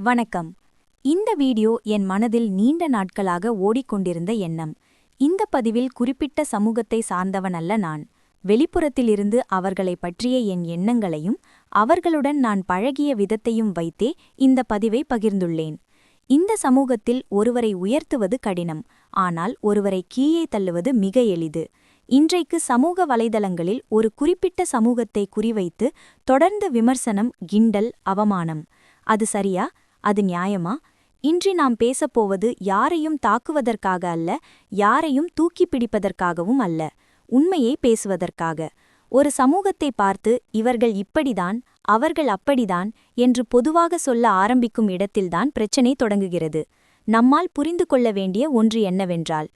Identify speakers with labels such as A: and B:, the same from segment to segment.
A: வணக்கம். இந்த வீடியோ என் மனதில் நீண்ட நாட்களாக ஓடிக்கொண்டிருந்த எண்ணம். இந்த பதிவில் குறிப்பிட்ட சமூகத்தை சார்ந்தவன் அல்ல நான். வெளிப்புறத்திலிருந்து அவர்களை பற்றிய என் எண்ணங்களையும் அவர்களுடன் நான் பழகிய விதத்தையும் வைத்தே இந்த பதிவை பகிர்ந்துள்ளேன். இந்த சமூகத்தில் ஒருவரை உயர்த்துவது கடினம் ஆனால் ஒருவரை கீழே தள்ளுவது மிக எளிது. இன்றைக்கு சமூக வலைதளங்களில் ஒரு குறிப்பிட்ட சமூகத்தை குறிவைத்து தொடர்ந்து விமர்சனம் கிண்டல் அவமானம். அது சரியா? அது நியாயமா? இன்றி நாம் பேசப்போவது யாரையும் தாக்குவதற்காக அல்ல யாரையும் தூக்கி பிடிப்பதற்காகவும் அல்ல உண்மையை பேசுவதற்காக. ஒரு சமூகத்தை பார்த்து இவர்கள் இப்படிதான் அவர்கள் அப்படிதான் என்று பொதுவாக சொல்ல ஆரம்பிக்கும் இடத்தில்தான் பிரச்சினை தொடங்குகிறது. நம்மால் புரிந்து கொள்ள வேண்டிய ஒன்று என்னவென்றால்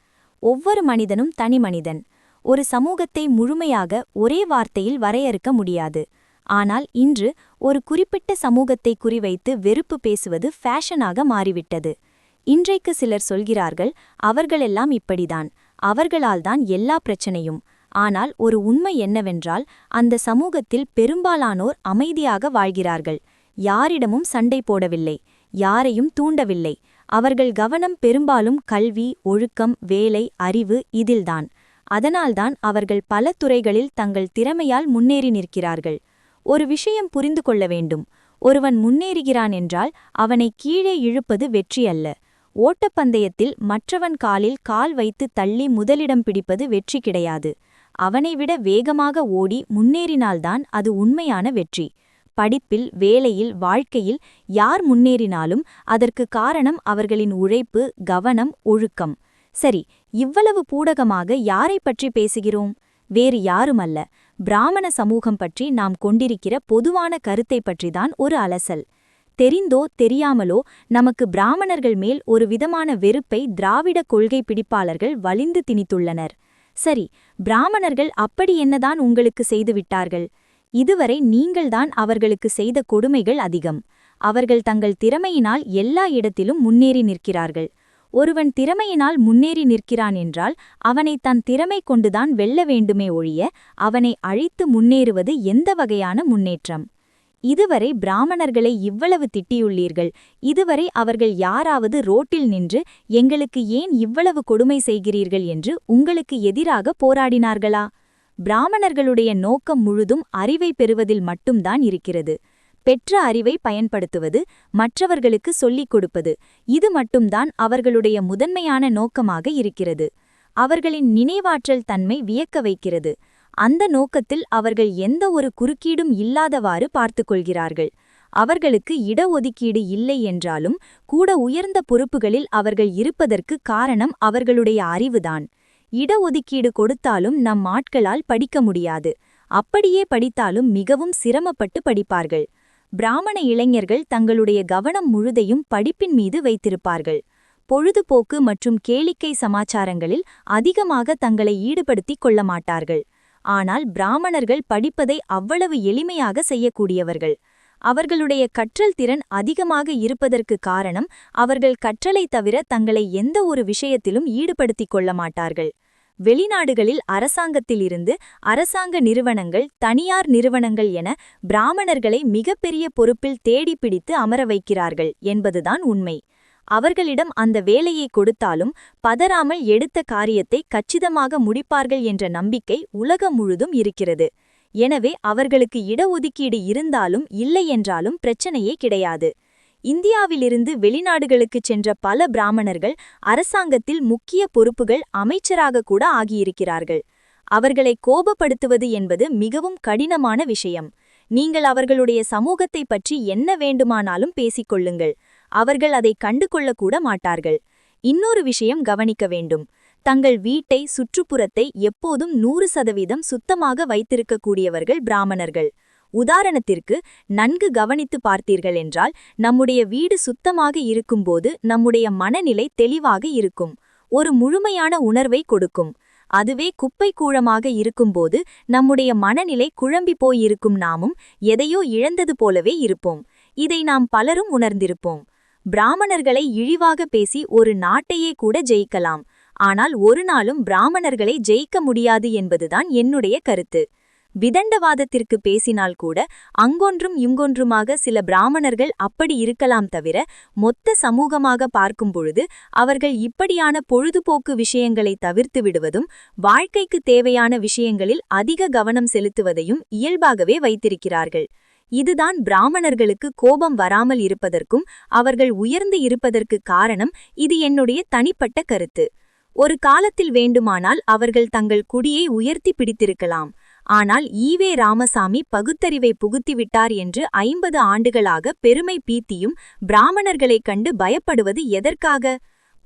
A: ஒவ்வொரு மனிதனும் தனி மனிதன். ஒரு சமூகத்தை முழுமையாக ஒரே வார்த்தையில் வரையறுக்க முடியாது. ஆனால் இன்று ஒரு குறிப்பிட்ட சமூகத்தை குறிவைத்து வெறுப்பு பேசுவது ஃபேஷனாக மாறிவிட்டது. இன்றைக்கு சிலர் சொல்கிறார்கள் அவர்களெல்லாம் இப்படிதான் அவர்களால்தான் எல்லா பிரச்சனையும். ஆனால் ஒரு உண்மை என்னவென்றால் அந்த சமூகத்தில் பெரும்பாலானோர் அமைதியாக வாழ்கிறார்கள். யாரிடமும் சண்டை போடவில்லை யாரையும் தூண்டவில்லை. அவர்கள் கவனம் பெரும்பாலும் கல்வி ஒழுக்கம் வேலை அறிவு இதில்தான். அதனால்தான் அவர்கள் பல துறைகளில் தங்கள் திறமையால் முன்னேறி நிற்கிறார்கள். ஒரு விஷயம் புரிந்து கொள்ள வேண்டும். ஒருவன் முன்னேறுகிறான் என்றால் அவனை கீழே இழுப்பது வெற்றி அல்ல. ஓட்டப்பந்தயத்தில் மற்றவன் காலில் கால் வைத்து தள்ளி முதலிடம் பிடிப்பது வெற்றி கிடையாது. அவனை விட வேகமாக ஓடி முன்னேறினால்தான் அது உண்மையான வெற்றி. படிப்பில் வேலையில் வாழ்க்கையில் யார் முன்னேறினாலும் அதற்கு காரணம் அவர்களின் உழைப்பு கவனம் ஒழுக்கம். சரி இவ்வளவு பூடகமாக யாரை பற்றி பேசுகிறோம்? வேறு யாருமல்ல. பிராமண சமூகம் பற்றி நாம் கொண்டிருக்கிற பொதுவான கருத்தை பற்றிதான் ஒரு அலசல். தெரிந்தோ தெரியாமலோ நமக்கு பிராமணர்கள் மேல் ஒரு விதமான வெறுப்பை திராவிட கொள்கை பிடிப்பாளர்கள் வலிந்து திணித்துள்ளனர். சரி பிராமணர்கள் அப்படி என்னதான் உங்களுக்கு செய்துவிட்டார்கள் இதுவரை நீங்கள்தான் அவர்களுக்கு செய்த கொடுமைகள் அதிகம். அவர்கள் தங்கள் திறமையினால் எல்லா இடத்திலும் முன்னேறி நிற்கிறார்கள். ஒருவன் திறமையினால் முன்னேறி நிற்கிறான் என்றால் அவனை தன் திறமை கொண்டுதான் வெல்ல வேண்டுமே ஒழிய அவனை அழித்து முன்னேறுவது எந்த வகையான முன்னேற்றம்? இதுவரை பிராமணர்களை இவ்வளவு திட்டியுள்ளீர்கள். இதுவரை அவர்கள் யாராவது ரோட்டில் நின்று எங்களுக்கு ஏன் இவ்வளவு கொடுமை செய்கிறீர்கள் என்று உங்களுக்கு எதிராக போராடினார்களா? பிராமணர்களுடைய நோக்கம் முழுதும் அறிவை பெறுவதில் மட்டும்தான் இருக்கிறது. பெற்ற அறிவை பயன்படுத்துவது மற்றவர்களுக்கு சொல்லிக் கொடுப்பது. இது மட்டும்தான் அவர்களுடைய முதன்மையான நோக்கமாக இருக்கிறது. அவர்களின் நினைவாற்றல் தன்மை வியக்க வைக்கிறது. அந்த நோக்கத்தில் அவர்கள் எந்த ஒரு குறுக்கீடும் இல்லாதவாறு பார்த்து கொள்கிறார்கள். அவர்களுக்கு இடஒதுக்கீடு இல்லை என்றாலும் கூட உயர்ந்த பொறுப்புகளில் அவர்கள் இருப்பதற்கு காரணம் அவர்களுடைய அறிவுதான். இடஒதுக்கீடு கொடுத்தாலும் நம் ஆட்களால் படிக்க முடியாது. அப்படியே படித்தாலும் மிகவும் சிரமப்பட்டு படிப்பார்கள். பிராமண இளைஞர்கள் தங்களுடைய கவனம் முழுதையும் படிப்பின் மீது வைத்திருப்பார்கள். பொழுதுபோக்கு மற்றும் கேளிக்கை சமாச்சாரங்களில் அதிகமாக தங்களை ஈடுபடுத்திக் கொள்ள மாட்டார்கள். ஆனால் பிராமணர்கள் படிப்பதை அவ்வளவு எளிமையாக செய்யக்கூடியவர்கள். அவர்களுடைய கற்றல் திறன் அதிகமாக இருப்பதற்கு காரணம் அவர்கள் கற்றலை தவிர தங்களை எந்த ஒரு விஷயத்திலும் ஈடுபடுத்திக் கொள்ள மாட்டார்கள். வெளிநாடுகளில் அரசாங்கத்திலிருந்து அரசாங்க நிறுவனங்கள் தனியார் நிறுவனங்கள் என பிராமணர்களை மிகப்பெரிய பொறுப்பில் தேடி பிடித்து அமர வைக்கிறார்கள் என்பதுதான் உண்மை. அவர்களிடம் அந்த வேலையை கொடுத்தாலும் பதறாமல் எடுத்த காரியத்தை கச்சிதமாக முடிப்பார்கள் என்ற நம்பிக்கை உலகம் முழுதும் இருக்கிறது. எனவே அவர்களுக்கு இடஒதுக்கீடு இருந்தாலும் இல்லை என்றாலும் பிரச்சனையே கிடையாது. இந்தியாவிலிருந்து வெளிநாடுகளுக்குச் சென்ற பல பிராமணர்கள் அரசாங்கத்தில் முக்கிய பொறுப்புகள் அமைச்சராக கூட ஆகியிருக்கிறார்கள். அவர்களை கோபப்படுத்துவது என்பது மிகவும் கடினமான விஷயம். நீங்கள் அவர்களுடைய சமூகத்தை பற்றி என்ன வேண்டுமானாலும் பேசிக்கொள்ளுங்கள். அவர்கள் அதை கண்டு கொள்ளக்கூட மாட்டார்கள். இன்னொரு விஷயம் கவனிக்க வேண்டும். தங்கள் வீட்டை சுற்றுப்புறத்தை எப்போதும் நூறு சதவீதம் சுத்தமாக வைத்திருக்கக்கூடியவர்கள் பிராமணர்கள். உதாரணத்திற்கு நன்கு கவனித்து பார்த்தீர்கள் என்றால் நம்முடைய வீடு சுத்தமாக இருக்கும்போது நம்முடைய மனநிலை தெளிவாக இருக்கும் ஒரு முழுமையான உணர்வை கொடுக்கும். அதுவே குப்பை கூழமாக இருக்கும்போது நம்முடைய மனநிலை குழம்பி போயிருக்கும் நாமும் எதையோ இழந்தது போலவே இருப்போம். இதை நாம் பலரும் உணர்ந்திருப்போம். பிராமணர்களை இழிவாக பேசி ஒரு நாட்டையே கூட ஜெயிக்கலாம். ஆனால் ஒரு நாளும் பிராமணர்களை ஜெயிக்க முடியாது என்பதுதான் என்னுடைய கருத்து. விதண்டவாதத்திற்கு பேசினால் கூட அங்கொன்றும் இங்கொன்றுமாக சில பிராமணர்கள் அப்படி இருக்கலாம் தவிர மொத்த சமூகமாக பார்க்கும் பொழுது அவர்கள் இப்படியான பொழுதுபோக்கு விஷயங்களை தவிர்த்து விடுவதும் வாழ்க்கைக்கு தேவையான விஷயங்களில் அதிக கவனம் செலுத்துவதையும் இயல்பாகவே வைத்திருக்கிறார்கள். இதுதான் பிராமணர்களுக்கு கோபம் வராமல் இருப்பதற்கும் அவர்கள் உயர்ந்து இருப்பதற்கு காரணம் இது என்னுடைய தனிப்பட்ட கருத்து. ஒரு காலத்தில் வேண்டுமானால் அவர்கள் தங்கள் குடியை உயர்த்தி பிடித்திருக்கலாம். ஆனால் ஈவே ராமசாமி பகுத்தறிவை புகுத்திவிட்டார் என்று ஐம்பது ஆண்டுகளாக பெருமை பீத்தியும் பிராமணர்களைக் கண்டு பயப்படுவது எதற்காக?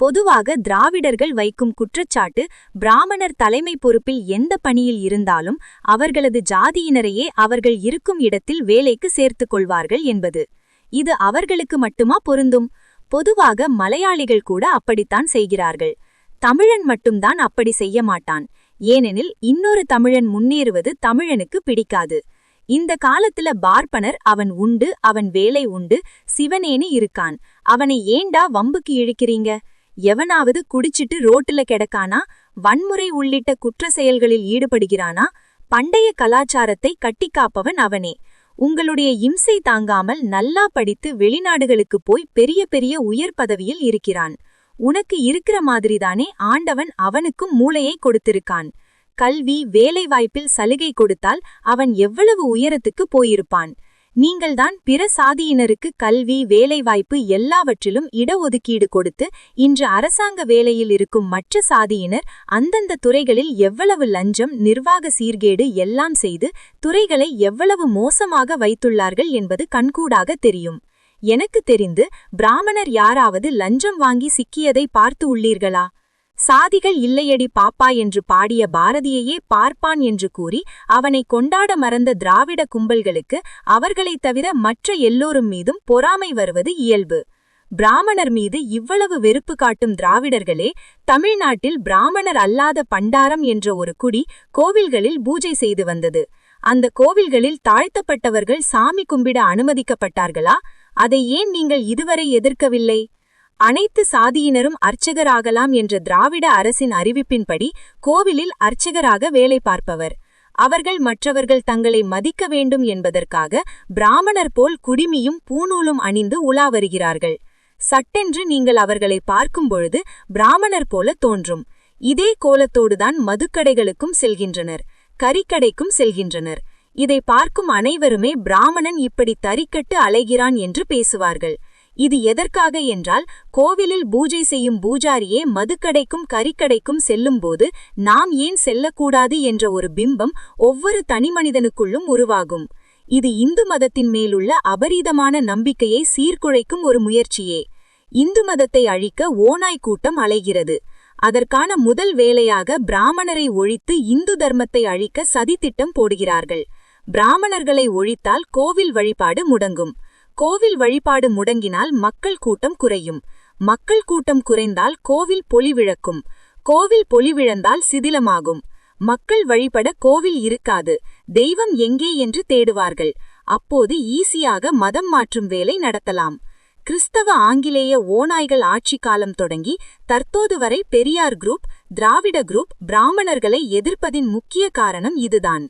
A: பொதுவாக திராவிடர்கள் வைக்கும் குற்றச்சாட்டு பிராமணர் தலைமை பொறுப்பில் எந்த பணியில் இருந்தாலும் அவர்களது ஜாதியினரையே அவர்கள் இருக்கும் இடத்தில் வேலைக்கு சேர்த்துக் கொள்வார்கள் என்பது. இது அவர்களுக்கு மட்டுமா பொருந்தும்? பொதுவாக மலையாளிகள் கூட அப்படித்தான் செய்கிறார்கள். தமிழன் மட்டும்தான் அப்படி செய்ய மாட்டான். ஏனெனில் இன்னொரு தமிழன் முன்னேறுவது தமிழனுக்கு பிடிக்காது. இந்த காலத்துல பார்ப்பனர் அவன் உண்டு அவன் வேலை உண்டு சிவனேனு இருக்கான். அவனை ஏண்டா வம்புக்கு இழுக்கிறீங்க? எவனாவது குடிச்சிட்டு ரோட்டுல கிடக்கானா? வன்முறை உள்ளிட்ட குற்ற செயல்களில் ஈடுபடுகிறானா? பண்டைய கலாச்சாரத்தை கட்டிக்காப்பவன் அவனே. உங்களுடைய இம்சை தாங்காமல் நல்லா படித்து வெளிநாடுகளுக்கு போய் பெரிய பெரிய உயர் பதவியில் இருக்கிறான். உனக்கு இருக்கிற மாதிரிதானே ஆண்டவன் அவனுக்கும் மூளையை கொடுத்திருக்கான். கல்வி வேலைவாய்ப்பில் சலுகை கொடுத்தால் அவன் எவ்வளவு உயரத்துக்கு போயிருப்பான். நீங்கள்தான் பிற சாதியினருக்கு கல்வி வேலைவாய்ப்பு எல்லாவற்றிலும் இடஒதுக்கீடு கொடுத்து இன்று அரசாங்க வேலையில் இருக்கும் மற்ற சாதியினர் அந்தந்த துறைகளில் எவ்வளவு லஞ்சம் நிர்வாக சீர்கேடு எல்லாம் செய்து துறைகளை எவ்வளவு மோசமாக வைத்துள்ளார்கள் என்பது கண்கூடாக தெரியும். எனக்கு தெரிந்து பிராமணர் யாராவது லஞ்சம் வாங்கி சிக்கியதை பார்த்து உள்ளீர்களா? சாதிகள் இல்லையடி பாப்பா என்று பாடிய பாரதியையே பார்ப்பான் என்று கூறி அவனை கொண்டாட மறந்த திராவிட கும்பல்களுக்கு அவர்களைத் தவிர மற்ற எல்லோரும் மீதும் பொறாமை வருவது இயல்பு. பிராமணர் மீது இவ்வளவு வெறுப்பு காட்டும் திராவிடர்களே தமிழ்நாட்டில் பிராமணர் அல்லாத பண்டாரம் என்ற ஒரு குடி கோவில்களில் பூஜை செய்து வந்தது. அந்த கோவில்களில் தாழ்த்தப்பட்டவர்கள் சாமி கும்பிட அனுமதிக்கப்பட்டார்களா? அதை ஏன் நீங்கள் இதுவரை எதிர்க்கவில்லை? அனைத்து சாதியினரும் அர்ச்சகராகலாம் என்ற திராவிட அரசின் அறிவிப்பின்படி கோவிலில் அர்ச்சகராக வேலை பார்ப்பவர். அவர்கள் மற்றவர்கள் தங்களை மதிக்க வேண்டும் என்பதற்காக பிராமணர் போல் குடிமியும் பூநூலும் அணிந்து உலா வருகிறார்கள். சட்டென்று நீங்கள் அவர்களை பார்க்கும் பொழுது பிராமணர் போல தோன்றும். இதே கோலத்தோடுதான் மதுக்கடைகளுக்கும் செல்கின்றனர். கறிக்கடைக்கும் செல்கின்றனர். இதை பார்க்கும் அனைவருமே பிராமணன் இப்படி தறிக்கட்டு அலைகிறான் என்று பேசுவார்கள். இது எதற்காக என்றால் கோவிலில் பூஜை செய்யும் பூஜாரியே மதுக்கடைக்கும் கறிக்கடைக்கும் செல்லும்போது நாம் ஏன் செல்லக்கூடாது என்ற ஒரு பிம்பம் ஒவ்வொரு தனிமனிதனுக்குள்ளும் உருவாகும். இது இந்து மதத்தின் மேலுள்ள அபரீதமான நம்பிக்கையை சீர்குழைக்கும் ஒரு முயற்சியே. இந்து மதத்தை அழிக்க ஓநாய் கூட்டம் அலைகிறது. அதற்கான முதல் வேலையாக பிராமணரை ஒழித்து இந்து தர்மத்தை அழிக்க சதித்திட்டம் போடுகிறார்கள். பிராமணர்களை ஒழித்தால் கோவில் வழிபாடு முடங்கும். கோவில் வழிபாடு முடங்கினால் மக்கள் கூட்டம் குறையும். மக்கள் கூட்டம் குறைந்தால் கோவில் பொலிவிழக்கும் கோவில் பொலிவிழந்தால் சிதிலமாகும். மக்கள் வழிபட கோவில் இருக்காது. தெய்வம் எங்கே என்று தேடுவார்கள். அப்போது ஈஸியாக மதம் மாற்றும் வேலை நடத்தலாம். கிறிஸ்தவ ஆங்கிலேய ஓநாய்கள் ஆட்சி காலம் தொடங்கி தற்போது வரை பெரியார் குரூப் திராவிட குரூப் பிராமணர்களை எதிர்ப்பதின் முக்கிய காரணம் இதுதான்.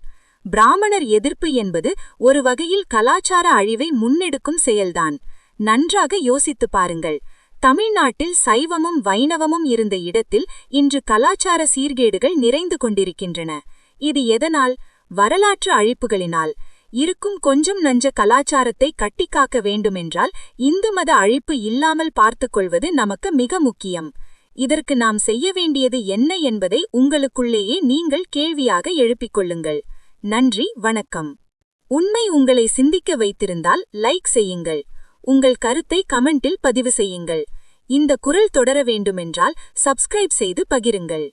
A: பிராமணர் எதிர்ப்பு என்பது ஒரு வகையில் கலாச்சார அழிவை முன்னெடுக்கும் செயல்தான். நன்றாக யோசித்து பாருங்கள். தமிழ்நாட்டில் சைவமும் வைணவமும் இருந்த இடத்தில் இன்று கலாச்சார சீர்கேடுகள் நிறைந்து கொண்டிருக்கின்றன. இது எதனால்? வரலாற்று அழிப்புகளினால். இருக்கும் கொஞ்சம் நஞ்ச கலாச்சாரத்தை கட்டிக்காக்க வேண்டுமென்றால் இந்து மத அழிப்பு இல்லாமல் பார்த்துக் கொள்வது நமக்கு மிக முக்கியம். இதற்கு நாம் செய்ய வேண்டியது என்ன என்பதை உங்களுக்குள்ளேயே நீங்கள் கேள்வியாக எழுப்பிக் கொள்ளுங்கள். நன்றி வணக்கம். உண்மை உங்களை சிந்திக்க வைத்திருந்தால் லைக் செய்யுங்கள். உங்கள் கருத்தை கமெண்டில் பதிவு செய்யுங்கள். இந்த குரல் தொடர வேண்டுமென்றால் சப்ஸ்கிரைப் செய்து பகிருங்கள்.